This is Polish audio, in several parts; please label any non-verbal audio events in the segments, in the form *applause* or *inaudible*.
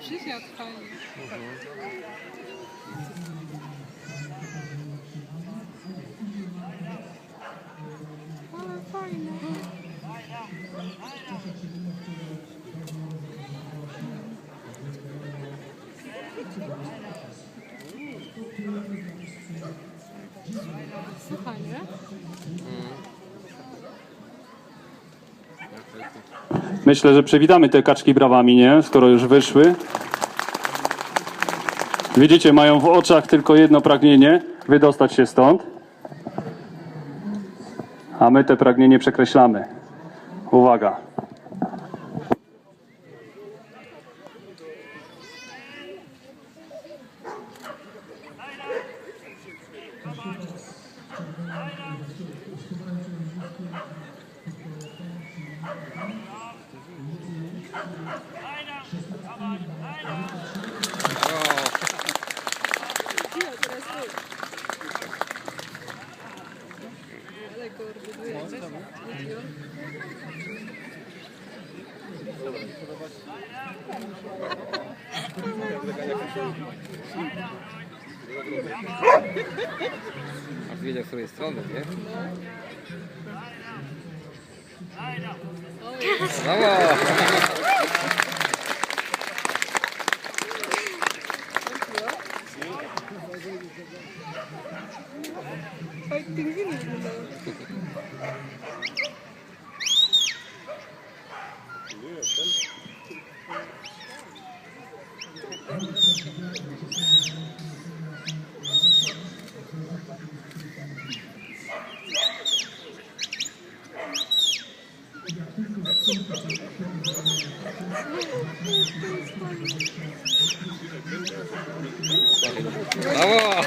皮鞋可以。Thank. Myślę, że przywitamy te kaczki brawami, nie? Skoro już wyszły. Widzicie, mają w oczach tylko jedno pragnienie wydostać się stąd. A my te pragnienie przekreślamy. Uwaga. Aż wiedział, z której strony, nie? Brawo! Fighting finish wydało. Brawo!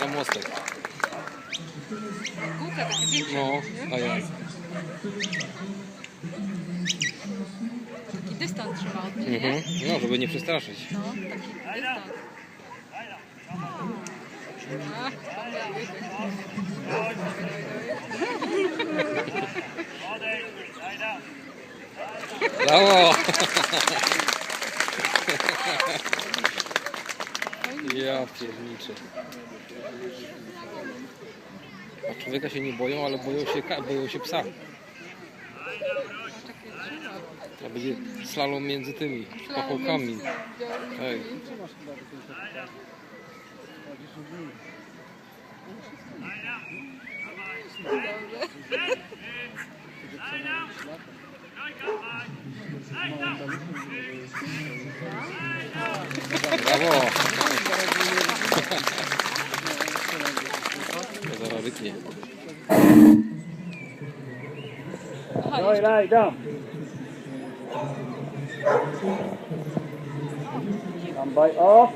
Na mostek. Kółka takie większe. No, a ja. Taki dystans trzeba od niej, nie? Mhm. No, żeby nie przestraszyć. No, taki dystans. A, wspaniały. Brawo! Ja pierniczę. A człowieka się nie boją, ale boją się, boją się psa. To będzie slalom między tymi pachołkami. Tak. Brawo! Zaraz lie down. Come by off.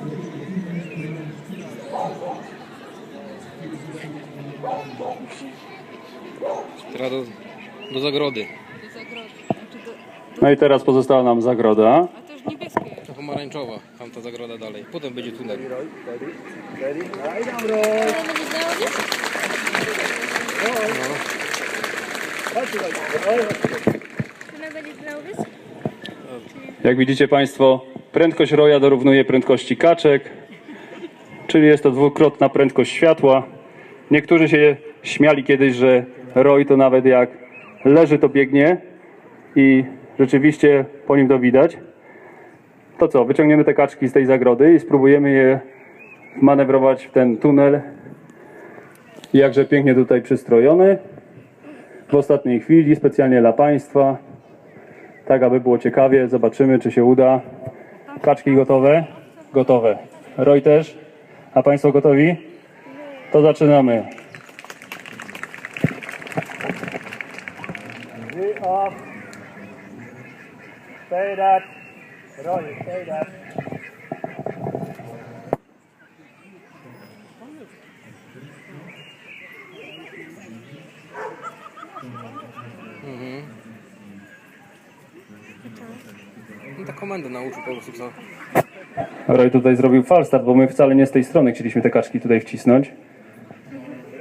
Teraz do. Do zagrody. No i teraz pozostała nam zagroda. a to już niebieskie jest. To pomarańczowa, tamta zagroda dalej. Potem będzie tunel. Jak widzicie Państwo, prędkość roja dorównuje prędkości kaczek, czyli jest to dwukrotna prędkość światła. Niektórzy się śmiali kiedyś, że roj to nawet jak leży, to biegnie i rzeczywiście po nim to widać. To co, wyciągniemy te kaczki z tej zagrody i spróbujemy je manewrować w ten tunel. Jakże pięknie tutaj przystrojony. W ostatniej chwili, specjalnie dla Państwa. Tak, aby było ciekawie. Zobaczymy, czy się uda. Kaczki gotowe? Gotowe. Roy też? A Państwo gotowi? To zaczynamy. Stay that. It, stay that. No ta komenda nauczył po prostu co. Roy tutaj zrobił falstart, bo my wcale nie z tej strony chcieliśmy te kaczki tutaj wcisnąć.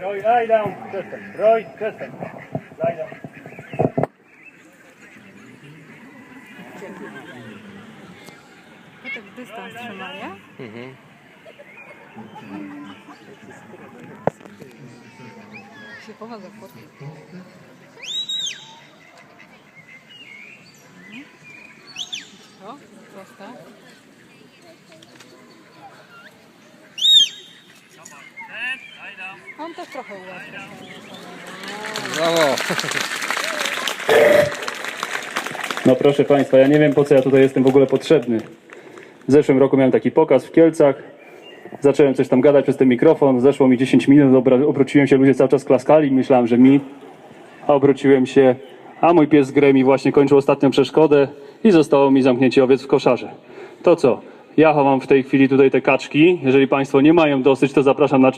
Roy, lie down. Kristen. Roy. No tak dystans trzymania. Mhm. Się powodzę chłopie. O, mhm. prosta. On też trochę ułatwia. Brawo! *laughs* No proszę Państwa, ja nie wiem po co ja tutaj jestem w ogóle potrzebny. W zeszłym roku miałem taki pokaz w Kielcach. Zacząłem coś tam gadać przez ten mikrofon. Zeszło mi 10 minut, obróciłem się, ludzie cały czas klaskali. Myślałem, że mi. A obróciłem się, a mój pies Gremi właśnie kończył ostatnią przeszkodę i zostało mi zamknięcie owiec w koszarze. To co? Ja chowam w tej chwili tutaj te kaczki. Jeżeli Państwo nie mają dosyć, to zapraszam na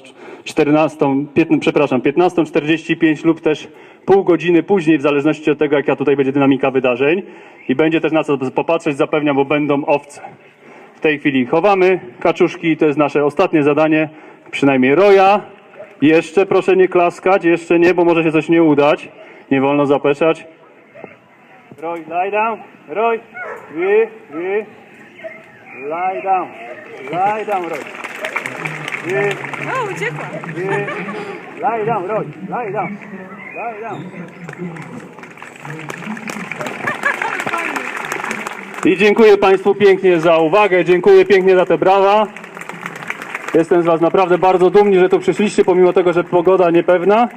14, 15, przepraszam, 15.45 lub też pół godziny później, w zależności od tego, jaka tutaj będzie dynamika wydarzeń. I będzie też na co popatrzeć, zapewniam, bo będą owce. W tej chwili chowamy kaczuszki, to jest nasze ostatnie zadanie, przynajmniej roja. Jeszcze proszę nie klaskać, jeszcze nie, bo może się coś nie udać. Nie wolno zapeszać. Roy, lie down. Roy, wy, wy. Lie down. Lie down, Roy. Wy, O, uciekła! wy. Lie down, Roy. Lie down. Lie down. I dziękuję Państwu pięknie za uwagę, dziękuję pięknie za te brawa. Jestem z Was naprawdę bardzo dumni, że tu przyszliście, pomimo tego, że pogoda niepewna.